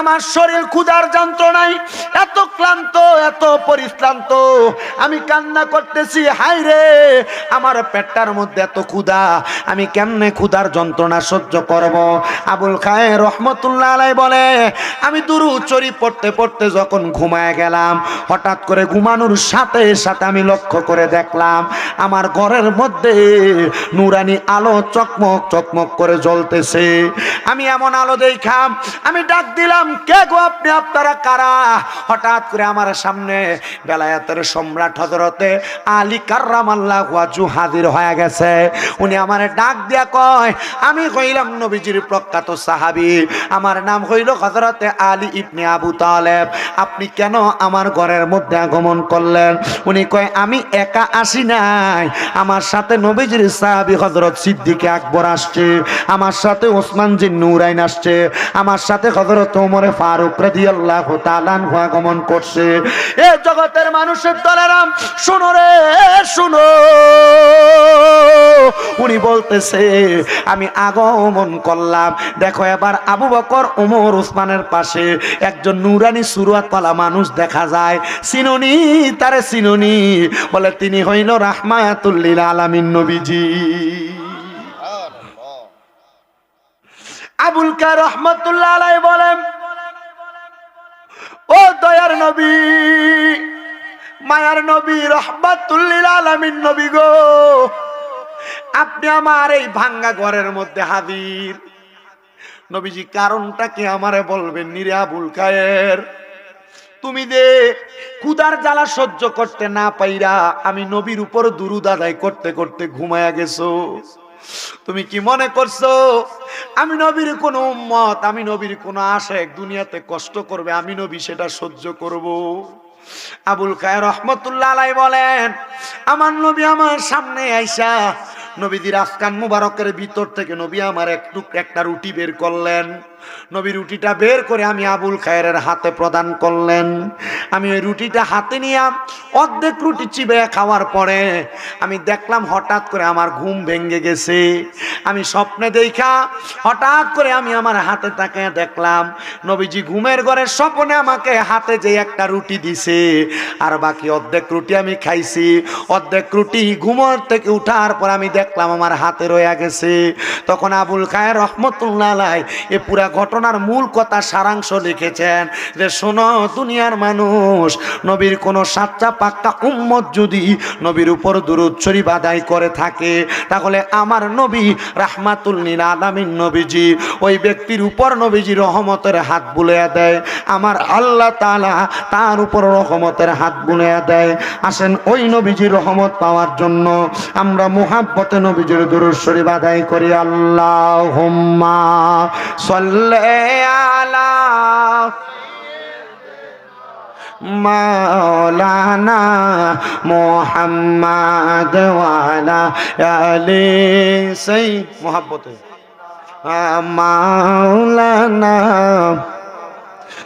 আমার শরীর ক্ষুধার যন্ত্রণায় এত ক্লান্ত, এত পরিশ্রান্ত। আমি কান্না করতেছি হাই রে, আমার পেটটার মধ্যে এত ক্ষুধা। আমি কেমনে ক্ষুধার যন্ত্রণা সহ্য করব? আবুল খায় রহমতুল্লাহ আলাই বলে, আমি দুরু চরি পড়তে পড়তে যখন ঘুমায় গেলাম, হঠাৎ করে ঘুমানোর সাথে সাথে আমি লক্ষ্য করে দেখলাম, আমার ঘরের মধ্যে নুরানি আলো চকমক চকমক করে জ্বলতেছে। আমি এমন আলো দেখাম, আমি ডাক দিলাম কে গো আপনি? আপনারা কারা? হঠাৎ করে আমার সামনে বেলায়াতের সম্রাট হজরতে আলী কার্রাম আল্লাহ ওয়াজু হাজির হয়ে গেছে। উনি আমার ডাক দিয়া কয়, আমি কইলাম নবীজির প্রখ্যাত সাহাবি। আমার নাম হইল হজরতে আলী ইবনে আবু তালেব। আপনি কেন আমার ঘরের মধ্যে আগমন করলেন? উনি কয়, আমি একা আসি নাই। আমার সাথে নবীজির সাহাবি হজরত সিদ্দিকে আকবর আসছে। আমার সাথে ওসমান জি নুরাইন আসছে। আমার সাথে হজরত ওমরে ফারুক রাদিয়াল্লাহু তাআলা আনহু আগমন করছে। এ জগতের মানুষের দলেরাম শুনো রে শুনো। উনি বলতেছে আমি আগমন করলাম। দেখো এবার আবু বকর ওমর উসমানের পাশে একজন নুরানি সুরাতওয়ালা মানুষ দেখা যায়। সিনুনি তারে সিনুনি বলে তিনি হইল রাহমাতুল্লিল আলামিন নবীজি। আবুল কা রহমতুল্লাহ আলাই বলেন ও দয়ার নবী, মায়ার নবী, রহমাতুল্লিল আলামিন নবী গো। আপনি আমার এই ভাঙ্গা ঘরের মধ্যে হাজির। নবীজি কারণটা কি আমারে বলবেন নিরে আবুল কায়ের তুমি দে কুদার জ্বালা সহ্য করতে না পাইরা আমি নবীর উপর দুরুদ আদায় করতে করতে ঘুমায়া গেছো। তুমি কি মনে করছ? আমি নবীর কোন উম্মত, আমি নবীর কোন আশা এক দুনিয়াতে কষ্ট করবে, আমি নবী সেটা সহ্য করব। আবুল খায় রহমতুল্লাহ আলাই বলেন, আমার নবী আমার সামনে আইসা, নবীজির আফকান মুবারকের ভিতর থেকে নবী আমার একটু একটা রুটি বের করলেন। নবী রুটিটা বের করে আমি আবুল খায়ের হাতে প্রদান করলেন। আমি ওই রুটিটা হাতে নিয়ে অর্ধেক রুটি চিবে খাওয়ার পরে আমি দেখলাম হঠাৎ করে আমার ঘুম ভেঙে গেছে। আমি স্বপ্নে দেখা হঠাৎ করে আমি আমার হাতে তাকে দেখলাম। নবীজি ঘুমের ঘরে স্বপ্নে আমাকে হাতে যে একটা রুটি দিছে। আর বাকি অর্ধেক রুটি আমি খাইছি। অর্ধেক রুটি ঘুমোর থেকে উঠার পর আমি দেখলাম আমার হাতে রয়ে গেছে। তখন আবুল খায়ের রহমতুল্লাহ এ পুরা ঘটনার মূল কথা সারাংশ লিখেছেন যে, শোনো, দুনিয়ার মানুষ, নবীর কোন সাচ্চা পাক্কা উম্মত যদি নবীর উপর শরীফ আদায় করে থাকে, তাহলে আমার নবী রাহমাতুল্লিল আলামিন নবীজি, ওই ব্যক্তির উপর নবীজি রহমতের হাত বুলিয়ে দেয়। আমার আল্লাহ তালা তার উপর রহমতের হাত বুলিয়ে দেয়। আসেন ওই নবীজির রহমত পাওয়ার জন্য আমরা মুহাব্বতে নবীজির শরীফ আদায় করি। আল্লাহুম্মা সাল্লি আলা মাওলানা মোহাম্মদ ওয়ালা আলে সেই মোহাব্বতে। মাওলানা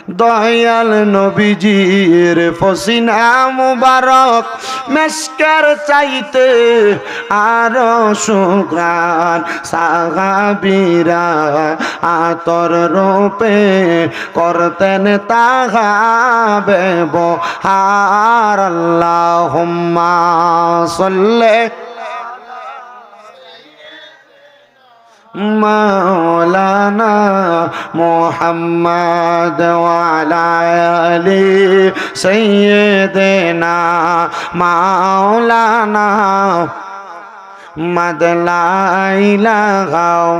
দয়াল নবীজির ফসিনা মুবারক মেসকার চাইতে আর সুগ্রান সাহাবিরা আতর রূপে করতেন তাহা ব্যবহার আল্লাহুম্মা সাল্লি মাওলানা মোহাম্মদ ওয়ালালি সৈয়দনা মাওলানা মদলাইলা গাও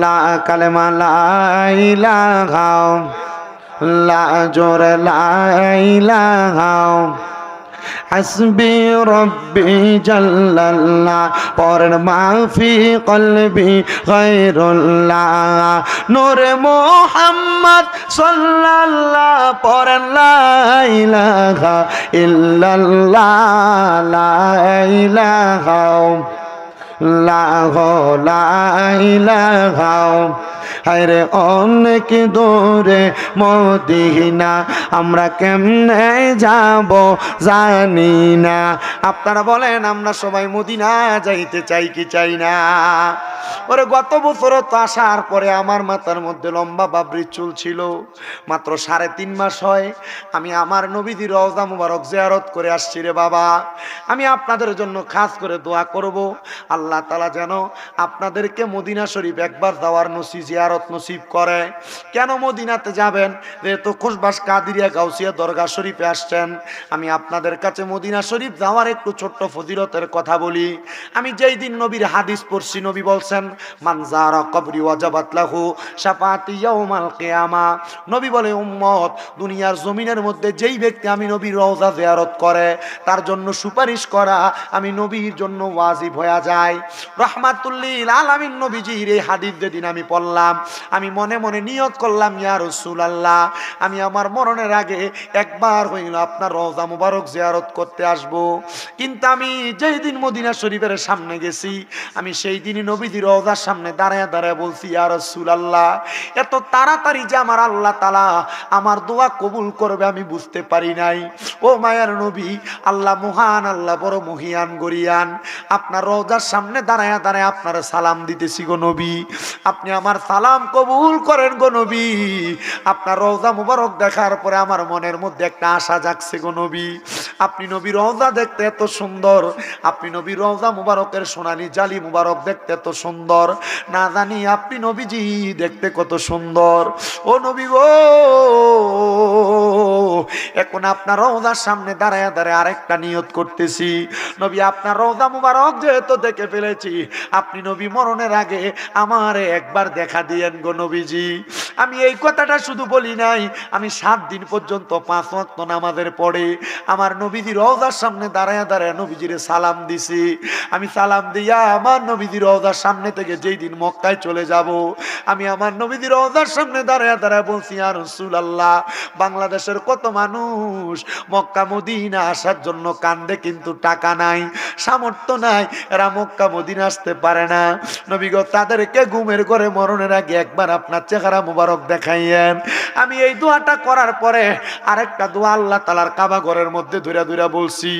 লা কালেমা লাইলা গাও লা জোর লাইলা গাও হাসবি রব্বি জাল্লাল্লাহ, পরের মাফি কলবি গায়রুল্লাহ। নূর মুহাম্মদ সাল্লাল্লাহ, পরের লা ইলাহা ইল্লাল্লাহ, লা ইলাহা লা লা ইলাহা হায়রে অনেক দূরে মদিনা, আমরা কেমনে যাব জানি না। আপনারা বলেন, আমরা সবাই মদিনা যাইতে চাই কি চাই না? ওরে, গত বছর তো আসার পরে আমার মাথার মধ্যে লম্বা বাবরি চুল ছিল, মাত্র সাড়ে তিন মাস হয়। আমি আমার নবীদি রওজা মুবারক জিয়ারত করে আসছি রে বাবা। আমি আপনাদের জন্য খাস করে দোয়া করব। আল্লাহ তালা যেন আপনাদেরকে মদিনা শরীফ একবার যাওয়ার নসি জিয়ারত নসিব করে। কেন মদিনাতে যাবেন? যেহেতু খুশবাস কাদিরিয়া গাউসিয়া দরগা শরীফে আসছেন। আমি আপনাদের কাছে মদিনা শরীফ যাওয়ার একটু ছোট্ট ফজিলতের কথা বলি। আমি যেই দিন নবীর হাদিস পড়ছি, নবী বলছেন মানজারা কবরি ওয়াজাবাত লাহু শাফাতি ইয়াউমাল কিয়ামা। নবী বলে, উম্মত, দুনিয়ার জমিনের মধ্যে যেই ব্যক্তি আমি নবীর রওজা জিয়ারত করে, তার জন্য সুপারিশ করা, আমি নবীর জন্য ওয়াজিব হয়ে যায়। রহমাতুল্লিল আলামিন নবীজির এই হাদিস যেদিন আমি পড়লাম আমি মনে মনে নিয়ত করলাম, ইয়া রাসূলুল্লাহ, আমি আমার মরণের আগে একবার হইল আপনার রওজা মুবারক জিয়ারত করতে আসব। কিন্তু আমি যেই দিন মদিনা শরীফের সামনে গেছি, আমি সেই দিনই নবীজির রওজার সামনে দাঁড়ায় দাঁড়ায় বলছি, ইয়া রাসূলুল্লাহ, এত তাড়াতাড়ি যে আমার আল্লাহ তালা আমার দোয়া কবুল করবে আমি বুঝতে পারি নাই। ও মায়ার নবী, আল্লাহ মহান, আল্লাহ বড় মহিয়ান, গরিয়ান। আপনার রওজার সামনে দাঁড়ায় দাঁড়ায় আপনার সালাম দিতেছি গো নবী। আপনি আমার সালাম কবুল করেন গো নবী। আপনার রওজা মুবারক দেখার পরে আমার মনের মধ্যে একটা আশা জাগছে গো নবী। আপনি নবী রওজা দেখতে এত সুন্দর। আপনি নবী রওজা মুবারকের সোনালি জালি মুবারক দেখতে এত সুন্দর। না জানি আপনি নবীজি দেখতে কত সুন্দর। ও নবী গো, এখন আপনার রওজার সামনে দাঁড়ায় দাঁড়ায় আরেকটা নিয়ত করতেছি। নবী, আপনার রওজা মুবারক যেহেতু দেখে ফেলেছি, আপনি নবী মরণের আগে আমার একবার দেখা দিয়েন গো নবীজি। আমি এই কথাটা শুধু বলি নাই, আমি সাত দিন পর্যন্ত পাঁচ ওয়াক্ত নামাজের পরে আমার নবীজি রওজার সামনে দাঁড়ায় দাঁড়ায় নবীজির সালাম দিছি। আমি সালাম দিয়া আমার নবীজি রওজার সামনে থেকে যেই দিন মক্কায় চলে যাব, আমি আমার নবীজি রওজার সামনে দাঁড়ায় দাঁড়ায় বলছি আর রসুল আল্লাহ বাংলাদেশের কত মানুষ মক্কা মদিনা আসার জন্য কান্দে কিন্তু টাকা নাই, সামর্থ্য নাই, এরা মক্কা মদিনা আসতে পারে না। নবীগ তাদেরকে ঘুমের ঘরে মরণের আগে একবার আপনার চেহারা মুবারক দেখাইয়েন। আমি এই দোয়াটা করার পরে আরেকটা দোয়া আল্লাহ তালার কাবা ঘরের মধ্যে ধরে ধুরা বলছি,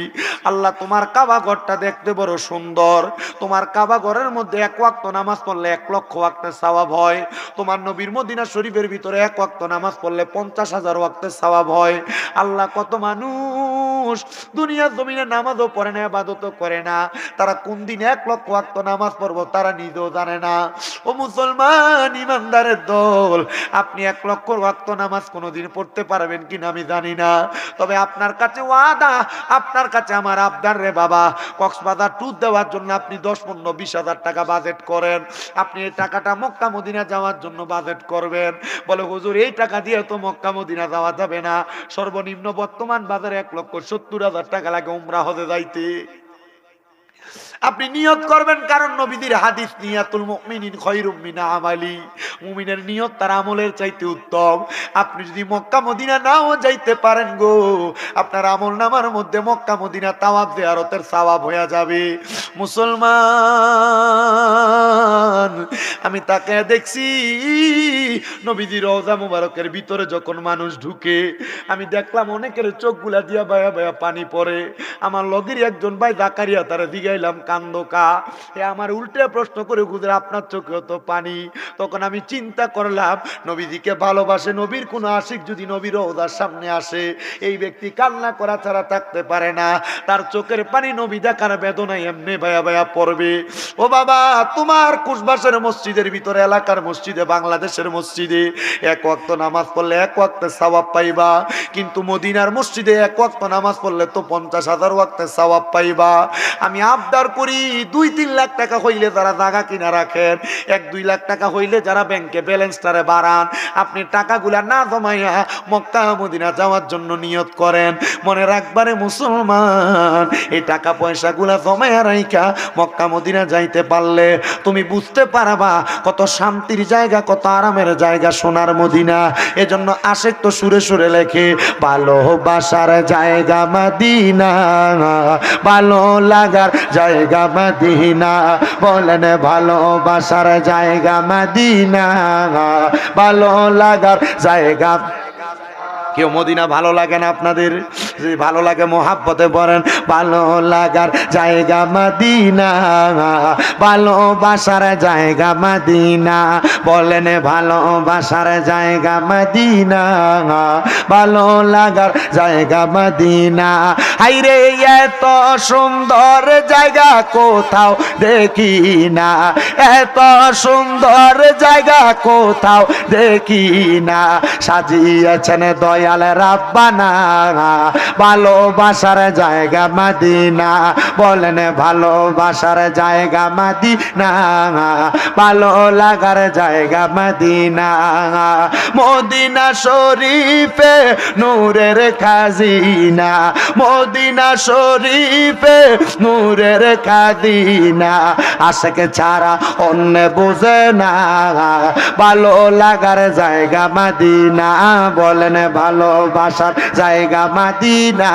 আল্লাহ, তোমার কাবা ঘরটা দেখতে বড় সুন্দর। তোমার কাবা ঘরের মধ্যে এক ওয়াক্ত নামাজ পড়লে এক লক্ষ ওয়াক্তের সওয়াব হয়। তোমার নবীর মদিনা শরীফের ভিতরে এক ওয়াক্ত নামাজ পড়লে পঞ্চাশ হাজার ওয়াক্তের সওয়াব হয়। আল্লাহ, কত মানুষ দুনিয়ার জমিনে নামাজও পড়ে না আবাদতও করে না। তারা কোন দিন এক লক্ষ ওয়াক্ত নামাজ পড়ব তারা নিজেও জানে না। ও মুসলমান ইমানদারের দল, আপনি এক লক্ষ ওয়াক্ত নামাজ কোনোদিন পড়তে পারবেন কিনা আমি জানি না। তবে আপনার কাছে ওয়াদা, আপনার কাছে আমার আবদার রে বাবা। কক্সবাজার ট্যুর দেওয়ার জন্য আপনি দশ পনেরো বিশ হাজার টাকা বাজেট করেন। আপনি এই টাকাটা মক্কা মদিনা যাওয়ার জন্য বাজেট করবেন। বলে, হুজুর, এই টাকা দিয়ে তো মক্কা মদিনা যাওয়া যাবে না। সর্বনিম্ন বর্তমান বাজারে এক লক্ষ সত্তর হাজার টাকা লাগে উমরা হতে যাইতে। আপনি নিয়ত করবেন, কারণ নবীদের হাদিস, নিয়াতুল মুমিনিন খৈরুম মিনা আমালি। মুমিনের নিয়ত তার আমলের চাইতে উত্তম। আপনি যদি মক্কা, মদিনা নাও যাইতে পারেন গো, আপনার আমল নামার মধ্যে মক্কা, মদিনা তাওয়াব জিয়ারতের সওয়াব হয়ে যাবে। মুসলমান, আমি তাকে দেখছি, নবীজি রওজা মুবারকের ভিতরে যখন মানুষ ঢুকে, আমি দেখলাম অনেকের চোখগুলা দিয়া বায়া বায়া পানি পড়ে। আমার লগের একজন ভাই জাকারিয়া তারা দিগাইলাম কান্দকা। এ আমার উল্টে প্রশ্ন করে গুজরে আপনার চোখেও তো পানি। তখন আমি চিন্তা করলাম, নবীজিকে ভালোবাসে, নবীর কোনো আশিক যদি নবীর রওজার সামনে আসে, এই ব্যক্তি কান্না করা ছাড়া থাকতে পারে না। তার চোখের পানি নবী দেখার বেদনায় এমনি ভায়া ভায়া পড়বে। ও বাবা, তোমার কুশবাসের মসজিদের ভিতরে, এলাকার মসজিদে, বাংলাদেশের মসজিদে এক ওয়াক্ত নামাজ পড়লে এক ওয়াক্তে সওয়াব পাইবা। কিন্তু মদিনার মসজিদে এক ওয়াক্ত নামাজ পড়লে তো পঞ্চাশ হাজার ওয়াক্তে সওয়াব পাইবা। আমি আবদার করি, দুই তিন লাখ টাকা হইলে যারা জায়গা কিনা রাখেন, এক দুই লাখ টাকা হইলে যারা ব্যাংকে ব্যালেন্সটারে বাড়ান, আপনি টাকাগুলা না জমাইয়া মক্কা মদিনা যাওয়ার জন্য নিয়ত করেন। মনে রাখবারে মুসলমান, এই টাকা পয়সাগুলা জমাইয়া রাইখা মক্কা মদিনা যাইতে পারলে তুমি বুঝতে পারবা কত শান্তির জায়গা, কত আরামের জায়গা সোনার মদিনা। এজন্য আশেক তো সুরে সুরে লেখে, ভালোবাসার জায়গা মদিনা, ভালো লাগার জায়গা জায়গা মদিনা বলেন ভালোবাসার জায়গা মদিনা ভালো লাগার জায়গা কেউ মদিনা ভালো লাগে না আপনাদের? যদি ভালো লাগে, মোহাব্বতে বলেন ভালো লাগার জায়গা মদিনা ভালোবাসার জায়গা মাদিনা। বলেন ভালোবাসার জায়গা মাদিনা, ভালো লাগার জায়গা মদিনা। হাইরে, এত সুন্দর জায়গা কোথাও দেখি না। এত সুন্দর জায়গা কোথাও দেখি না। সাজিয়েছেন দয়াল রাব্বানা, ভালোবাসার জায়গা মাদিনা, বলেন ভালোবাসার জায়গা মাদিনা, ভালো লাগার জায়গা মাদিনা। মদিনা শরীফে নূরের খাজিনা, মদিনা শরীফে নূরের খাদিনা। আশেকে ছাড়া অন্য বুঝে না, ভালো লাগার জায়গা মাদিনা, বলেন ভালোবাসার জায়গা মাদিনা।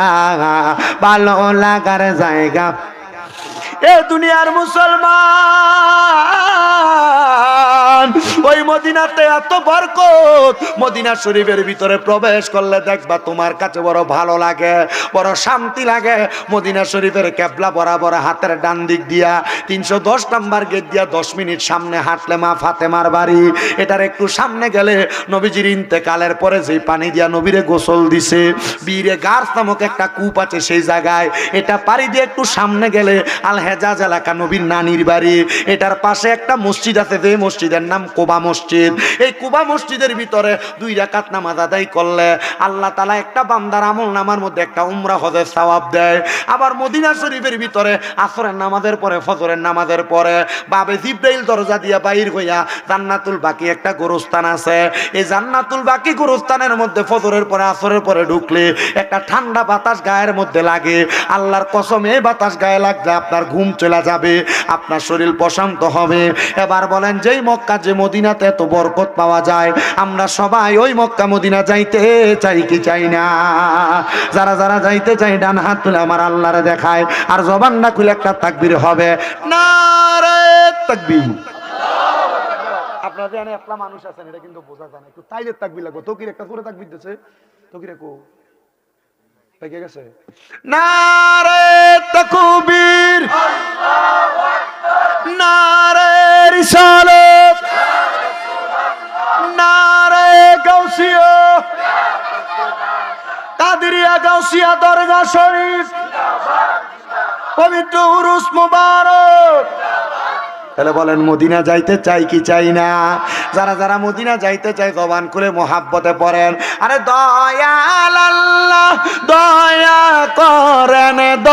ভালো লাগার জায়গা। এ দুনিয়ার মুসলমান। ওই মদিনাতে এত বরকত। মদিনা শরীফের ভিতরে প্রবেশ করলে দেখবা তোমার কাছে বড় ভালো লাগে, বড় শান্তি লাগে। মদিনা শরীফের কেবলা বরাবর হাতের ডান দিক দিয়া তিনশো দশ নাম্বার গেট দিয়া দশ মিনিট সামনে হাঁটলে মা ফাতেমার বাড়ি। এটার একটু সামনে গেলে নবীজির ইন্তেকালের পরে যেই পানি দিয়া নবীরে গোসল দিছে, বীরে গার্স নামক একটা কূপ আছে সেই জায়গায়। এটা পাড়ি দিয়ে একটু সামনে গেলে আল হেজাজ এলাকা নবীর নানির বাড়ি। এটার পাশে একটা মসজিদ আছে যে মসজিদের নাম কোবা মসজিদ। এই কোবা মসজিদের ভিতরে দুই রাকাত নামাজ আদায় করলে আল্লাহ তালা একটা বান্দার আমল নামার মধ্যে একটা উমরা হজের সওয়াব দেয়। আবার মদিনা শরীফের ভিতরে আসরের নামাজের পরে, ফজরের নামাজের পরে বাবে জিব্রাইল দরজা দিয়া বাইর হইয়া জান্নাতুল বাকি একটা গোরস্থান আছে। এই জান্নাতুল বাকি গোরস্থানের মধ্যে ফজরের পরে, আসরের পরে ঢুকলে একটা ঠান্ডা বাতাস গায়ের মধ্যে লাগে। আল্লাহর কসম, এই বাতাস গায়ে লাগলে আপনার ঘুম চলে যাবে, আপনার শরীর প্রশান্ত হবে। এবার বলেন, যেই মক্কা যে মদিনাতে এত বরকত পাওয়া যায়? আমরা সবাই ওই মক্কা মদিনা যাইতে চাই কি চাই না? যারা যারা যাইতে চাই ডান হাত তুলে আমার আল্লাহরে দেখায়, আর জবান না খুলে একটা তাকবির হবে। না আপনাদের মানুষ আছেন, এটা কিন্তু বোঝা যায় একটু গাউসিয়া কাদিরিয়া গাউসিয়া দরগা শরীফ। পবিত্র উরুস মুবারক। তাহলে বলেন, মদিনা যাইতে চাই কি চাই না? যারা যারা মদিনা যাইতে চাই জবান খুলে মোহাব্বতে পড়েন। আরে দয়াল আল্লাহ দয়া করেন দ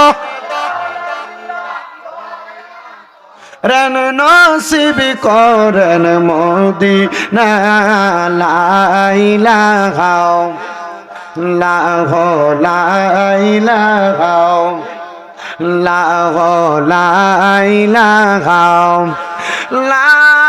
রেন নসিব করেন মোদি না লাইলা গাও লাহ লাইলা গাও লাহ লাইলা গাও লা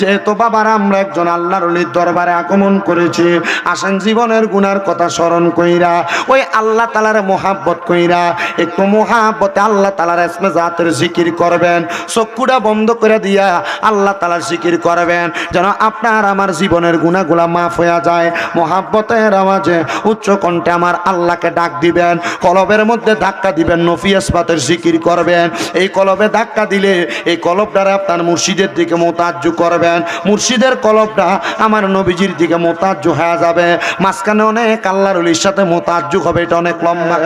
যেহেতু বাবার আমরা একজন আল্লাহর দরবারে আগমন করেছি, আসেন জীবনের গুনার কথা স্মরণ কইরা, ওই আল্লাহ তালার মোহাব্বত কইরা, একটু মোহাব্বতে আল্লাহ তালার জাতের জিকির করবেন চক্ষুটা বন্ধ করে দিয়া আল্লাহ তালার জিকির করবেন, যেন আপনার আমার জীবনের গুণাগুলা মাফ হয়ে যায়। মোহাব্বতের আওয়াজে উচ্চ কণ্ঠে আমার আল্লাহকে ডাক দিবেন, কলবের মধ্যে ধাক্কা দিবেন নফিয়াস পাতের জিকির করবেন। এই কলবে ধাক্কা দিলে এই কলব দ্বারা আপনার মুর্শিদের দিকে মোতাজ্জু করবেন। মুর্শিদের কলবটা আমার নবীজির দিকে মোতাজ্জু হয়ে যাবে। মাঝখানে অনেক আল্লাহর অলির সাথে মোতাজ্জু হবে, এটা অনেক লম্বা।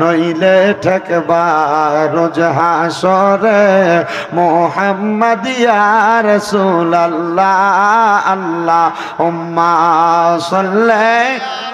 নইলে ঠেকবার হাসরে আল্লাহ উম্মা সাল্লাল্লাহু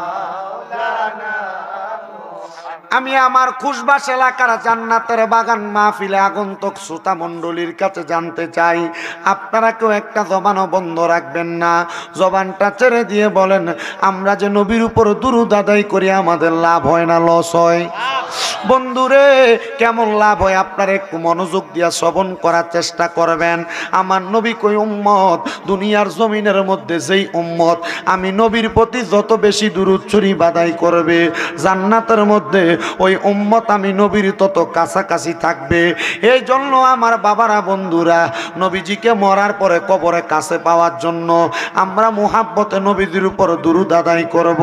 আমি আমার খুশবাস এলাকার জান্নাতের বাগান মাহফিলে আগন্তক শ্রোতা মণ্ডলীর কাছে জানতে চাই। আপনারা কেউ একটা জবানও বন্ধ রাখবেন না। জবানটা ছেড়ে দিয়ে বলেন, আমরা যে নবীর উপর দুরুদ আদায় করি, আমাদের লাভ হয় না, লস হয়। বন্ধুরে, কেমন লাভ হয়? আপনারা একটু মনোযোগ দিয়া শ্রবণ করার চেষ্টা করবেন। আমার নবী কই, উম্মত, দুনিয়ার জমিনের মধ্যে যেই উম্মত, আমি নবীর প্রতি যত বেশি দূরুচ্ছরি বাদাই করবে, জান্নাতের মধ্যে ওই উম্মত আমি নবীর তত কাছাকাছি থাকবে। এই জন্য আমার বাবারা, বন্ধুরা, নবীজিকে মরার পরে কবরে কাছে পাওয়ার জন্য আমরা মোহাব্বতে নবীদের উপর দুরুদ আদায় করব।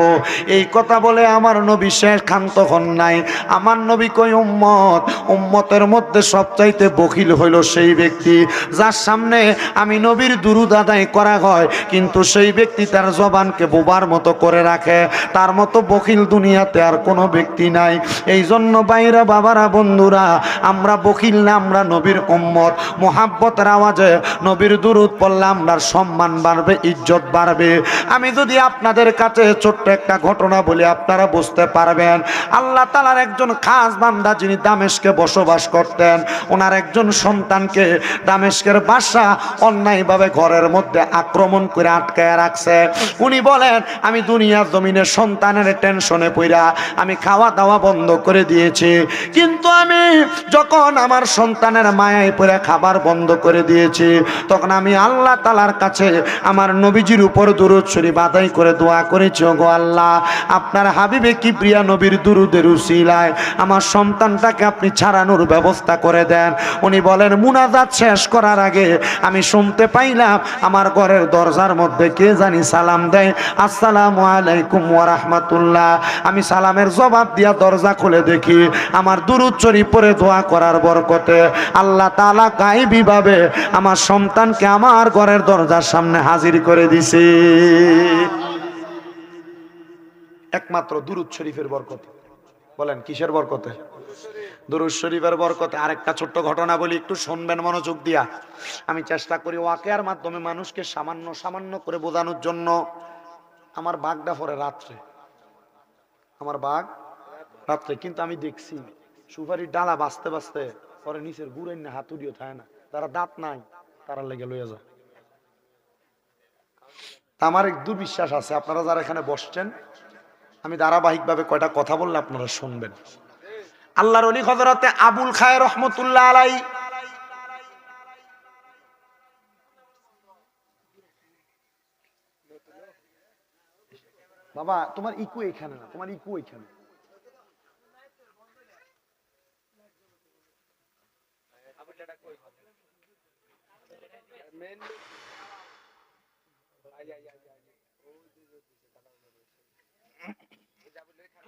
এই কথা বলে আমার নবী শেষ খান্ত হন নাই। আমার নবী কই উম্মত? উম্মতের মধ্যে সবচাইতে বকিল হইল সেই ব্যক্তি, যার সামনে আমি নবীর দুরুদ আদায় করা হয়, কিন্তু সেই ব্যক্তি তার জবানকে বোবার মতো করে রাখে। তার মতো বকিল দুনিয়াতে আর কোনো ব্যক্তি নাই। এই জন্য বাইরা বাবারা, বন্ধুরা, আমরা বকিল না, আমরা নবীর উম্মত। মোহাব্বতের আওয়াজে নবীর দুরুদ পড়লে আমরা সম্মান বাড়বে, ইজ্জত বাড়বে। আমি যদি আপনাদের কাছে ছোট্ট একটা ঘটনা বলি, আপনারা বুঝতে পারবেন, আল্লাহ তালার একজন খাস বান্দা যিনি দামেশকে বসবাস করতেন, ওনার একজন সন্তানকে দামেশকের বাসা অন্যায়ভাবে ঘরের মধ্যে আক্রমণ করে আটকায় রাখছে। উনি বলেন, আমি দুনিয়ার জমিনে সন্তানের টেনশনে পইরা, আমি খাওয়া দাওয়া বন্ধ করে দিয়েছি। কিন্তু আমি যখন আমার সন্তানের মায়ায় পড়ে খাবার বন্ধ করে দিয়েছি, তখন আমি আল্লাহ তালার কাছে আমার নবীজির উপর দুরুদ শরীফ আদায় করে দোয়া করেছি গো আল্লাহ, আপনার হাবিবে কি প্রিয়া নবীর দুরুদের উসিলায় আমার সন্তানটাকে আপনি ছাড়ানোর ব্যবস্থা করে দেন। উনি বলেন, মুনাজাত শেষ করার আগে আমি শুনতে পাইলাম আমার ঘরের দরজার মধ্যে কে জানি সালাম দেয়। আসসালামু আলাইকুম ওয়া রাহমাতুল্লাহ। আমি সালামের জবাব দিয়া দরজা খুলে দেখি আমার দুরুদ শরীফ পরে দোয়া করার বরকতে। আল্লাহ তাআলা গায়েবী ভাবে আমার সন্তানকে আমার ঘরের দরজার সামনে হাজির করে দিছে। একমাত্র দুরুদ শরীফের বরকতে। বলেন, কিসের বরকতে? দুরুদ শরীফের বরকতে। আরেকটা ছোট্ট ঘটনা বলি, একটু শুনবেন মনোযোগ দিয়া। আমি চেষ্টা করি ওয়াকেয়ার মাধ্যমে মানুষকে সামান্য সামান্য করে বোঝানোর জন্য। আমার বাঘটা পরে রাত্রে। আমার বাঘ রাত্রে কিন্তু আমি দেখছি। সুপারির ডালা বাঁচতে বাঁচতে পরে নিচের গুড়ের না হাতুড়িও থাকে না। তারা দাঁত নাই, তারা লেগে লইয়া যায়। আমার এক দুর্বিশ্বাস আছে, আপনারা যারা এখানে বসছেন, আমি ধারাবাহিকভাবে কয়টা কথা বললে আপনারা শুনবেন। আল্লাহর অলি হজরতে আবুল খায় রহমতুল্লাহ আলাই। বাবা, তোমার ইকু এখানে না, তোমার ইকু এখানে।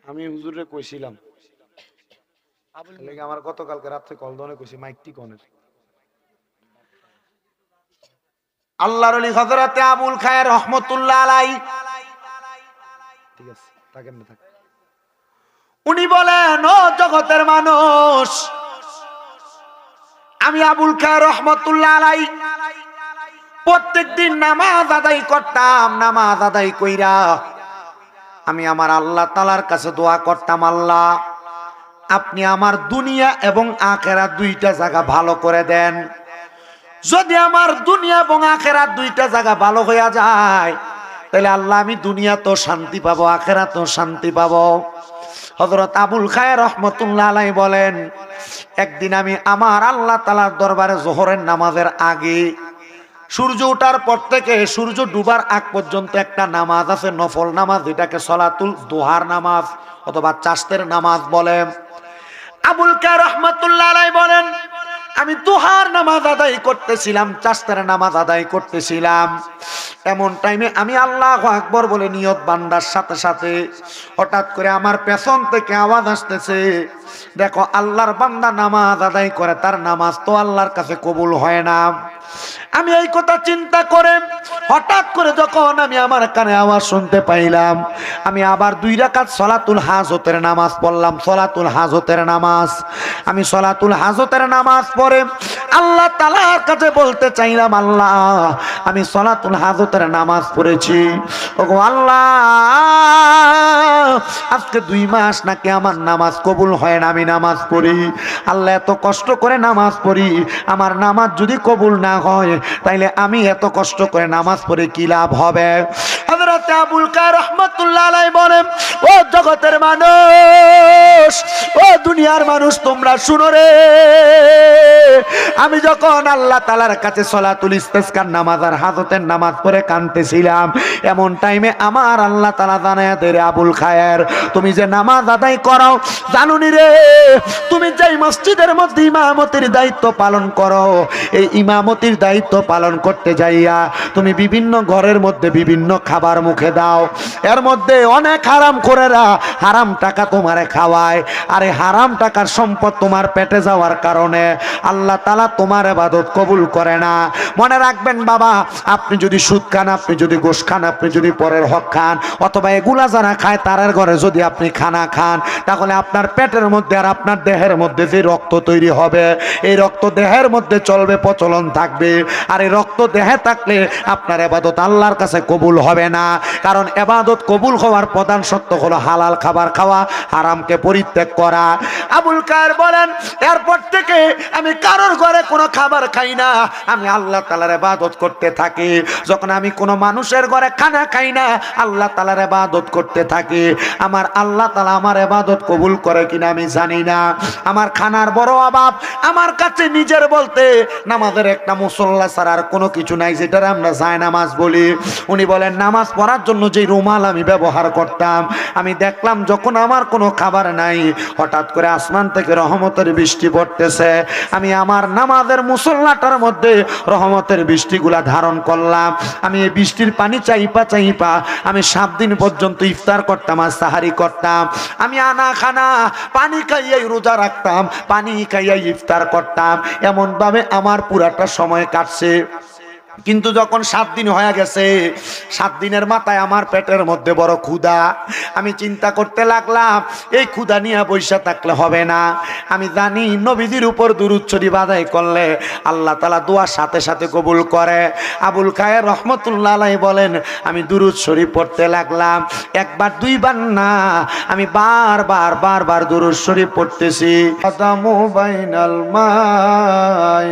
আমি হুজুরে কইছিলাম। আমার গতকালকে রাত্রে কল দনে কইছি মাইকটি কনের। আল্লাহর আলী হযরতে আবুল খায়ের রহমতুল্লাহ আলাই। ঠিক আছে থাকেন না থাকেন। উনি বলেন ও জগতের মানুষ আমি আবুল খায়ের রহমতুল্লাহ আলাই। প্রত্যেক দিন নামাজ আদায় করতাম, নামাজ আদায় কইরা। আমি আমার আল্লাহ তালার কাছে দোয়া করতাম, আল্লাহ, আপনি আমার দুনিয়া এবং আখেরা দুইটা জায়গা ভালো করে দেন। যদি আমার দুনিয়া এবং আখেরা দুইটা জায়গা ভালো হইয়া যায়, তাহলে আল্লাহ আমি দুনিয়া তো শান্তি পাবো, আখেরা তো শান্তি পাবো। হজরত আবুল খায় রহমতুল্লাহ আলাই বলেন, একদিন আমি আমার আল্লাহ তালার দরবারে জোহরের নামাজের আগে সূর্য ওঠার পর থেকে সূর্য ডুবার আগ পর্যন্ত একটা নামাজ আছে, নফল নামাজ, যেটাকে সলাতুল দোহার নামাজ অথবা চাষের নামাজ বলে। আবুল কে রহমতুল্লাহ আলাই বলেন আমি তুহার নামাজ আদায় করতেছিলাম চাষতের নামাজ আদায় করতেছিলাম। এমন টাইমে আমি আল্লাহ আকবর বলে নিয়ত বান্দার সাথে সাথে হঠাৎ করে আমার পেছন থেকে আওয়াজ আসতেছে, দেখো আল্লাহর বান্দা নামাজ আদায় করে, তার নামাজ তো আল্লাহর কাছে কবুল হয় না। আমি এই কথা চিন্তা করে হঠাৎ করে যখন আমি আমার কানে আওয়াজ শুনতে পাইলাম, আমি আবার দুই রাকাত সলাতুল হাজতের নামাজ পড়লাম, সলাতুল হাজতের নামাজ। আমি সলাতুল হাজতের নামাজ পড়ে আল্লাহ তালার কাছে বলতে চাইলাম, আল্লাহ, আমি সলাতুল হাজতের নামাজ পড়েছি। ওগো আল্লাহ, আজকে দুই মাস নাকি আমার নামাজ কবুল হয় না, আমি নামাজ পড়ি। আল্লাহ, এত কষ্ট করে নামাজ পড়ি। আমার নামাজ যদি কবুল না হয়, তাইলে আমি এত কষ্ট করে নামাজ পড়ে কি লাভ হবে? জগতের মানুষ, ও দুনিয়ার মানুষ, তোমরা শুনো রে। আমি যখন আল্লাহ তালার কাছে সলাতুল ইস্তেসকার নামাজ আর হাজতের নামাজ পড়ে কানতেছিলাম এমন টাইমে আমার আল্লাহ তালা জানায় রে আবুল খায়ের, তুমি যে নামাজ আদায় করো, জানুনি রে, তুমি যেই মসজিদের মধ্যে ইমামতির দায়িত্ব পালন করো, এই ইমামতির দায়িত্ব পালন করতে যাইয়া তুমি বিভিন্ন ঘরের মধ্যে বিভিন্ন খাবার মুখে দাও। এর মধ্যে অনেক হারাম করেরা হারাম টাকা তোমারে খাওয়ায়, আর হারাম টাকার সম্পদ তোমার পেটে যাওয়ার কারণে আল্লাহ তালা তোমার এবাদত কবুল করে না। মনে রাখবেন বাবা, আপনি যদি সুদ খান, আপনি যদি গোশ খান, আপনি যদি পরের হক খান, অথবা এগুলা যারা খায়, তারার ঘরে যদি আপনি খানা খান, তাহলে আপনার পেটের মধ্যে আর আপনার দেহের মধ্যে যে রক্ত তৈরি হবে, এই রক্ত দেহের মধ্যে চলবে, প্রচলন থাকবে। আর এই রক্ত দেহে থাকলে আপনার এবাদত আল্লাহর কাছে কবুল হবে না। কারণ এবাদত কবুল হওয়ার প্রধান সত্য হলো হালাল খাবার খাওয়া, হারামকে পরিত্যাগ করা। আবুল কার বলেন, এরপর থেকে আমি কারোর ঘরে কোনো খাবার খাই না। আমি আল্লাহ তালার এবাদত করতে থাকি। যখন আমি কোনো মানুষের ঘরে খানা খাই না, আল্লাহ তালার এবাদত করতে থাকি। আমার আল্লাহ তালা আমার এবাদত কবুল করে কিনা আমি জানি না। আমার খানার বড় অভাব, আমার কাছে নিজের বলতে নামাজের একটা মুসল্লা ছাড়া আর কোনো কিছু নাই, যেটার আমরা যায় নামাজ বলি। উনি বলেন, নামাজ পড়ার জন্য যে রুমাল আমি ব্যবহার করতাম, আমি দেখলাম যখন আমার কোনো খাবার নাই, হঠাৎ করে আসমান থেকে রহমতের বৃষ্টি পড়তেছে। আমি আমার নামাজের মুসল্লাটার মধ্যে রহমতের বৃষ্টিগুলা ধারণ করলাম। আমি এই বৃষ্টির পানি চাইপা চাইপা আমি সাত দিন পর্যন্ত ইফতার করতাম আর সাহারি করতাম। আমি আনা খানা পানি খাইয়াই রোজা রাখতাম, পানি খাইয়াই ইফতার করতাম। এমনভাবে আমার পুরাটা সময় কাটছে। কিন্তু যখন সাত দিন হয়ে গেছে, সাত দিনের মাথায় আমার পেটের মধ্যে বড় ক্ষুধা। আমি চিন্তা করতে লাগলাম, এই ক্ষুধা নিয়ে বৈশা থাকলে হবে না। আমি জানি নবীদের উপর দুরুচ্ছরি বাধাই করলে আল্লাহ তালা দোয়ার সাথে সাথে কবুল করে। আবুল খায়ের রহমতুল্লাহ বলেন, আমি দুরুদ শরীফ পড়তে লাগলাম। একবার, দুইবার না, আমি বারবার বারবার দুরুদ শরীফ পড়তেছি। আদামু বাইনাল মাই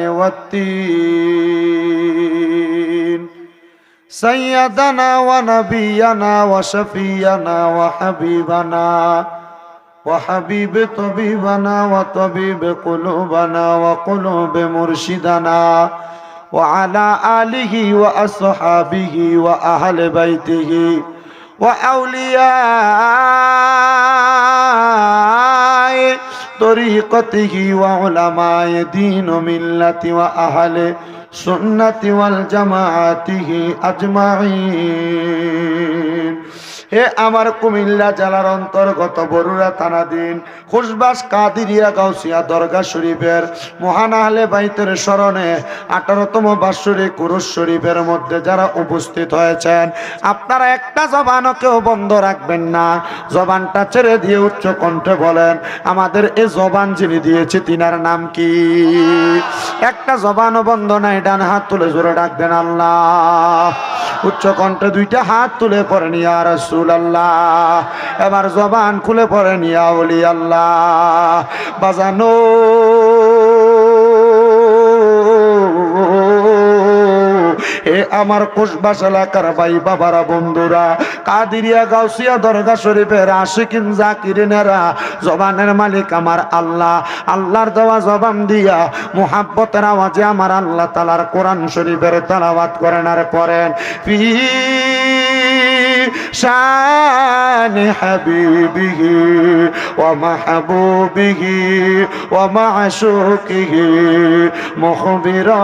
سيدنا ونبينا وشفينا وحبيبنا وحبيب طبيبنا وطبيب قلوبنا وقلوب مرشدنا وعلى آله وأصحابه وأهل بيته وأولياء طريقته وعلماء دين ملة وأهل সুন্নতি ওয়াল জামাতিহি আজমাইন হে আমার কুমিল্লা জেলার অন্তর্গত বরুড়া থানাধীন খুশবাস কাদিরিয়া গাউসিয়া দরগা শরীফের মহান আহলে বাইতের স্মরণে আঠারোতম বাৎসরিক কুরুশ শরীফের মধ্যে যারা উপস্থিত হয়েছেন, আপনারা একটা জবানও কেউ বন্ধ রাখবেন না। জবানটা ছেড়ে দিয়ে উচ্চ কণ্ঠে বলেন, আমাদের এ জবান যিনি দিয়েছে, তিনার নাম কি? একটা জবানও বন্ধ নাই, ডান হাত তুলে জোরে ডাকবেন আল্লাহ। উচ্চ কণ্ঠে দুইটা হাত তুলে পড়ে নিয়া রসুল আল্লাহ এবার জবান খুলে পড়ে নিয়া অলি আল্লাহ বাজানো এ আমার কোষবাস এলাকার ভাই বাবারা বন্ধুরা কাদিরিয়া গাউসিয়া দরগা শরীফের আশিকিন জাকিরিনেরা জবানের মালিক আমার আল্লাহ আল্লাহর দেওয়া জবান দিয়া মুহাব্বতের আওয়াজে আমার আল্লাহ তালার কোরআন শরীফের তালাবাত করেন আর পড়েন ফি شان حبيبه ومحبوبه ومعشوقه مخبرا